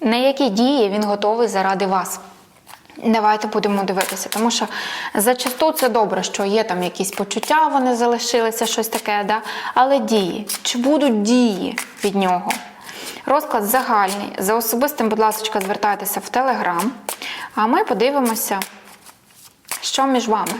На які дії він готовий заради вас? Давайте будемо дивитися, тому що зачасту це добре, що є там якісь почуття, вони залишилися, щось таке, да? але дії. Чи будуть дії від нього? Розклад загальний. За особистим, будь ласка, звертайтеся в Телеграм, а ми подивимося, що між вами.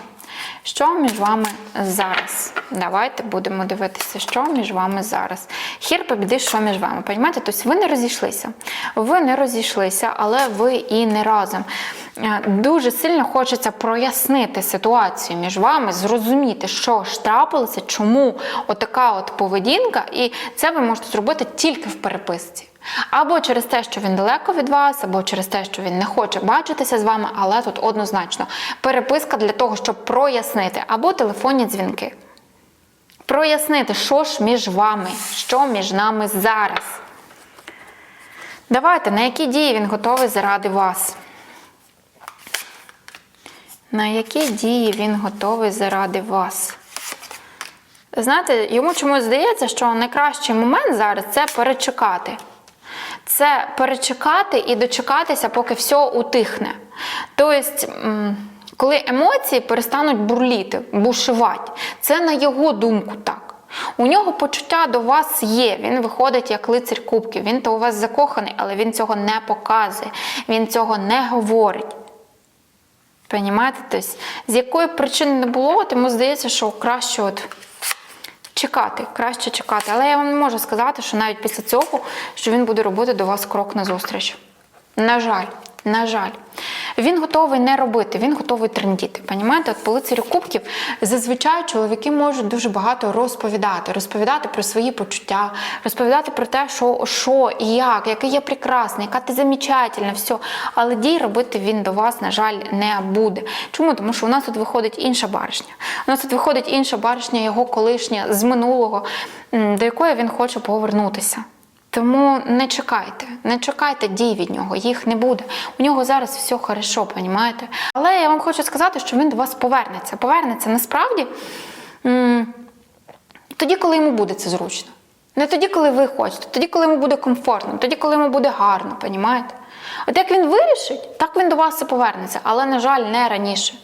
Що між вами зараз? Давайте будемо дивитися, що між вами зараз. Хір побіди, що між вами. Понімаєте? Тобто ви не розійшлися. Ви не розійшлися, але ви і не разом. Е, Дуже сильно хочеться прояснити ситуацію між вами, зрозуміти, що ж трапилося, чому отака от поведінка, і це ви можете зробити тільки в переписці. Або через те, що він далеко від вас, або через те, що він не хоче бачитися з вами, але тут однозначно переписка для того, щоб прояснити, або телефонні дзвінки. Прояснити, що ж між вами, що між нами зараз. Давайте, на які дії він готовий заради вас? На які дії він готовий заради вас? Знаєте, йому чомусь здається, що найкращий момент зараз це перечекати. Це перечекати і дочекатися, поки все утихне. Тобто, коли емоції перестануть бурліти, бушувати, це на його думку так. У нього почуття до вас є. Він виходить як лицар кубків. Він то у вас закоханий, але він цього не показує, він цього не говорить. Понімаєте? Тобто, з якої причини не було, от йому здається, що краще от чекати, краще чекати. Але я вам не можу сказати, що навіть після цього, що він буде робити до вас крок назустріч. На жаль, на жаль. Він готовий не робити, він готовий трендіти. Понімаєте, от по кубків зазвичай чоловіки можуть дуже багато розповідати, розповідати про свої почуття, розповідати про те, що, що і як, який я прекрасний, яка ти замечательна, все. Але дій робити він до вас, на жаль, не буде. Чому? Тому що у нас тут виходить інша баришня. У нас тут виходить інша баришня, його колишня з минулого, до якої він хоче повернутися. Тому не чекайте, не чекайте дій від нього, їх не буде. У нього зараз все хорошо, понімаєте? Але я вам хочу сказати, що він до вас повернеться. Повернеться насправді тоді, коли йому буде це зручно. Не тоді, коли ви хочете, тоді, коли йому буде комфортно, тоді, коли йому буде гарно, понімаєте? От як він вирішить, так він до вас і повернеться, але, на жаль, не раніше.